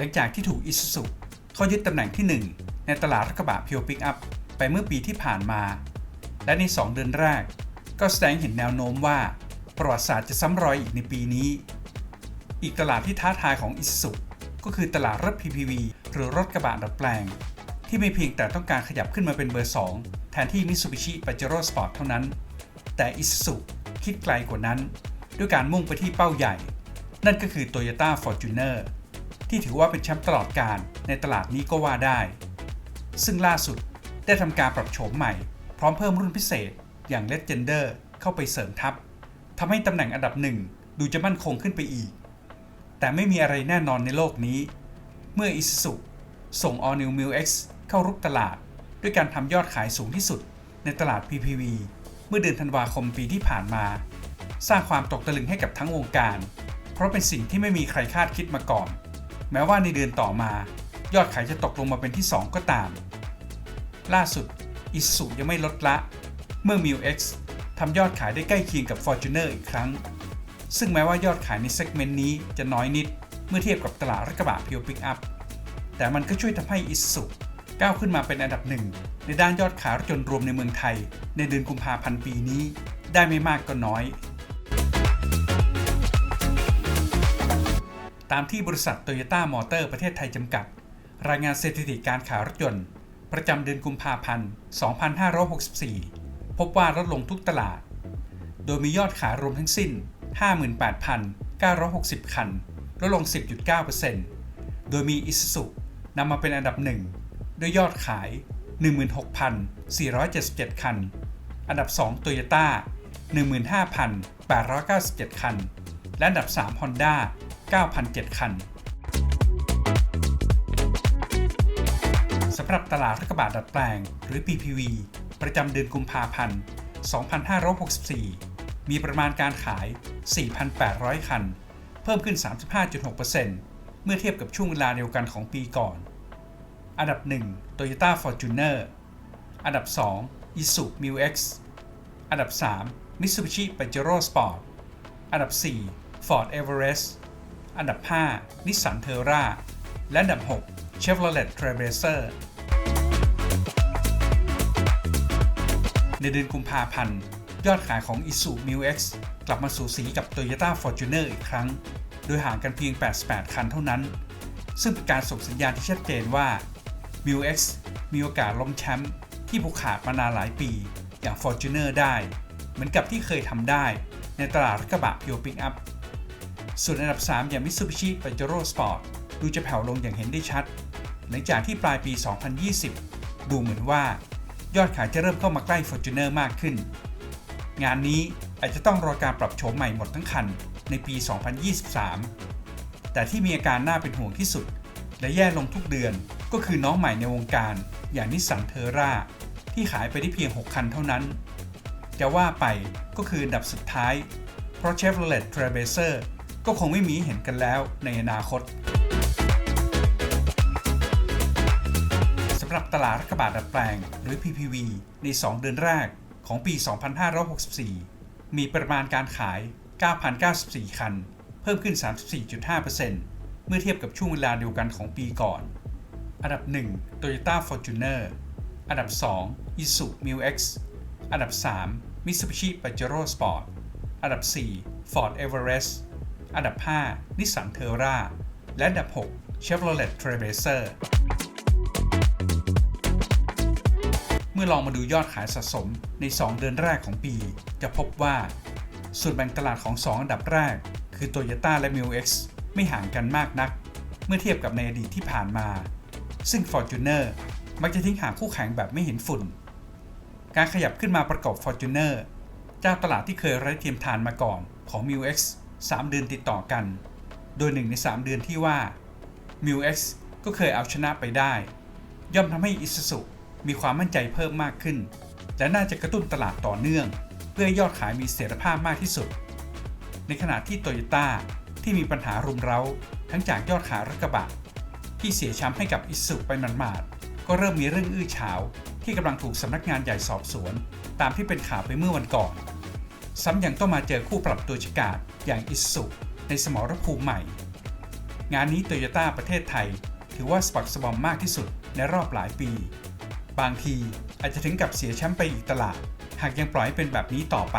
หลังจากที่ถูกอิซูซุเข้ายึดตำแหน่งที่ 1 ในตลาดรถกระบะเพียวปิกอัพไปเมื่อปีที่ผ่านมา และใน 2 เดือนแรก ก็แสดงเห็นแนวโน้มว่า ประวัติศาสตร์จะซ้ำรอยอีกในปีนี้ อีกตลาดที่ท้าทายของอิซูซุก็คือตลาดรถ PPV หรือรถกระบะดัดแปลง ที่ไม่เพียงแต่ต้องการขยับขึ้นมาเป็นเบอร์ 2 แทนที่ Mitsubishi Pajero Sport เท่านั้น แต่ Isuzu คิดไกลกว่านั้น ด้วยการมุ่งไปที่เป้าใหญ่ นั่นก็คือ Toyota Fortuner ที่ถือว่าเป็นแชมป์ตลอดการในตลาดนี้ก็ว่าได้ ซึ่งล่าสุดได้ทำการปรับโฉมใหม่ พร้อมเพิ่มรุ่นพิเศษอย่าง Legender เข้าไปเสริมทัพทำให้ตำแหน่งอันดับหนึ่งดูจะมั่นคงขึ้นไปอีก แต่ไม่มีอะไรแน่นอนในโลกนี้ เมื่อ Isuzu ส่ง All New m i l X เข้ารุกตลาด ด้วยการทำยอดขายสูงที่สุดในตลาด PPV เมื่อเดือนธันวาคมปีที่ผ่านมา สร้างความตกตะลึงให้กับทั้งวงการ เพราะเป็นสิ่งที่ไม่มีใครคาดคิดมาก่อน แม้ว่าในเดือนต่อมา ยอดขายจะตกลงมาเป็นที่ 2 ก็ตาม ล่าสุดอิสุยังไม่ลดละ เมื่อ m i l X ทำยอดขายได้ใกล้เคียงกับ Fortuner อีกครั้ง ซึ่งแม้ว่ายอดขายในเซกเมนต์นี้จะน้อยนิด เมื่อเทียบกับตลาดรถกระบะเพียวปิกอัพแต่มันก็ช่วยทำให้อิสุก้าวขึ้นมาเป็นอันดับหนึ่งในด้านยอดขายรถยนต์รวมในเมืองไทย ในเดือนกุมภาพันธ์ปีนี้ ได้ไม่มากก็น้อย ตามที่บริษัทโตโยต้ามอเตอร์ประเทศไทยจำกัด รายงานสถิติการขายรถยนต์ ประจำเดือนกุมภาพันธ์ 2564 พบว่าลดลงทุกตลาด โดยมียอดขายรวมทั้งสิ้น 58,960 คัน ลดลง 10.9%โดยมีอิสุนำมาเป็นอันดับหนึ่งด้วยยอดขาย 16,477 คัน อันดับ2 Toyota 15,897 คัน และอันดับ3 Honda 9,007 คันสำหรับตลาดรถกระบะดัดแปลง หรือ PPV ประจำเดือนกุมภาพันธ์ 2564 มีประมาณการขาย 4,800 คัน เพิ่มขึ้น 35.6%เมื่อเทียบกับช่วงเวลาเดียวกันของปีก่อน อันดับ 1 Toyota Fortuner อันดับ 2 Isuzu Mu X อันดับ 3 Mitsubishi Pajero Sport อันดับ 4 Ford Everest อันดับ 5 Nissan Terra และอันดับ 6 Chevrolet Trailblazer ในเดือนกุมภาพันธ์ ยอดขายของ Isuzu Mu X กลับมาสูสีกับ Toyota Fortuner อีกครั้ง โดยห่างกันเพียง 88 คันเท่านั้น ซึ่งเป็นการส่งสัญญาณที่ชัดเจนว่า Mu X มีโอกาสล้มแชมป์ที่ผูกขาดมานานหลายปี อย่าง Fortuner ได้ เหมือนกับที่เคยทำได้ในตลาดรถกระบะ Pure Pickup ส่วนอันดับ 3 อย่าง Mitsubishi Pajero Sport ดูจะแผ่วลงอย่างเห็นได้ชัด หลังจากที่ปลายปี 2020 ดูเหมือนว่า ยอดขายจะเริ่มเข้ามาใกล้ Fortuner มากขึ้น งานนี้อาจจะต้องรอการปรับโฉมใหม่หมดทั้งคันในปี 2023 แต่ที่มีอาการน่าเป็นห่วงที่สุด และแย่ลงทุกเดือนก็คือน้องใหม่ในวงการ อย่างนิสสันเทอร่าที่ขายไปได้เพียง 6 คันเท่านั้น จะว่าไปก็คืออันดับสุดท้าย เพราะ Chevrolet Trailblazer ก็คงไม่มีเห็นกันแล้วในอนาคตสำหรับตลาดรถกระบะดัดแปลงหรือ PPV ใน 2 เดือนแรกของปี 2564 มีประมาณการขาย 9,094 คัน เพิ่มขึ้น 34.5%เมื่อเทียบกับช่วงเวลาเดียวกันของปีก่อน อันดับ 1 Toyota Fortuner อันดับ 2 Isuzu Mu X อันดับ 3 Mitsubishi Pajero Sport อันดับ 4 Ford Everest อันดับ 5 Nissan Terra และอันดับ 6 Chevrolet Trailblazer เมื่อลองมาดูยอดขายสะสมใน 2 เดือนแรกของปี จะพบว่า ส่วนแบ่งตลาดของ 2 อันดับแรก คือ Toyota และ m i l X ไม่ห่างกันมากนัก เมื่อเทียบกับในอดีตที่ผ่านมา ซึ่ง Fortuner มักจะทิ้งห่างคู่แข่งแบบไม่เห็นฝุ่น การขยับขึ้นมาประกอบ Fortuner เจ้าตลาดที่เคยไร้เทียมทานมาก่อนของ m i l X 3 เดือนติดต่อกัน โดยหนึ่งใน 3 เดือนที่ว่า m i l X ก็เคยเอาชนะไปได้ ย่อมทำให้ Isuzu มีความมั่นใจเพิ่มมากขึ้น และน่าจะกระตุ้นตลาดต่อเนื่อง เพื่อยอดขายมีเสถียรภาพมากที่สุด ในขณะที่โตโยต้าที่มีปัญหารุมเร้า ทั้งจากยอดขายรถกระบะ ที่เสียช้ำให้กับอิสุไปหมาดๆก็เริ่มมีเรื่องอื้อฉาว ที่กำลังถูกสำนักงานใหญ่สอบสวน ตามที่เป็นข่าวไปเมื่อวันก่อน ซ้ำยังต้องมาเจอคู่ปรับตัวฉกาดอย่างอิสุในสมรภูมิใหม่ งานนี้โตโยต้าประเทศไทย ถือว่าสปักสบอมมากที่สุดในรอบหลายปี บางทีอาจจะถึงกับเสียแชมป์ไปอีกตลาด หากยังปล่อยให้เป็นแบบนี้ต่อไป